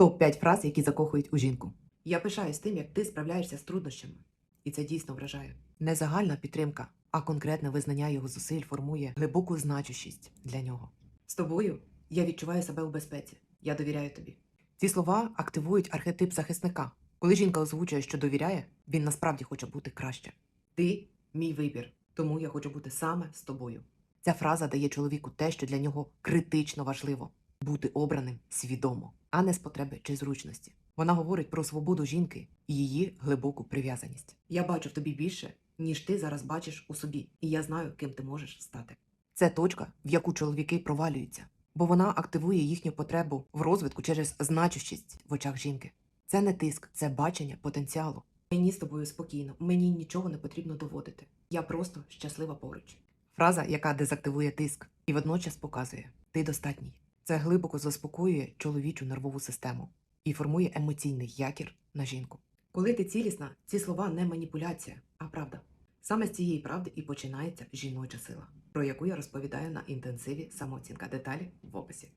Топ-5 фраз, які закохують у жінку. Я пишаюсь тим, як ти справляєшся з труднощами. І це дійсно вражає. Не загальна підтримка, а конкретне визнання його зусиль формує глибоку значущість для нього. З тобою я відчуваю себе у безпеці. Я довіряю тобі. Ці слова активують архетип захисника. Коли жінка озвучує, що довіряє, він насправді хоче бути краще. Ти мій вибір, тому я хочу бути саме з тобою. Ця фраза дає чоловіку те, що для нього критично важливо бути обраним свідомо, а не з потреби чи зручності. Вона говорить про свободу жінки і її глибоку прив'язаність. Я бачу в тобі більше, ніж ти зараз бачиш у собі, і я знаю, ким ти можеш стати. Це точка, в яку чоловіки провалюються, бо вона активує їхню потребу в розвитку через значущість в очах жінки. Це не тиск, це бачення потенціалу. Мені з тобою спокійно, мені нічого не потрібно доводити. Я просто щаслива поруч. Фраза, яка дезактивує тиск і водночас показує ти достатній. Це глибоко заспокоює чоловічу нервову систему і формує емоційний якір на жінку. Коли ти цілісна, ці слова не маніпуляція, а правда. Саме з цієї правди і починається жіноча сила, про яку я розповідаю на інтенсиві самооцінка. Деталі в описі.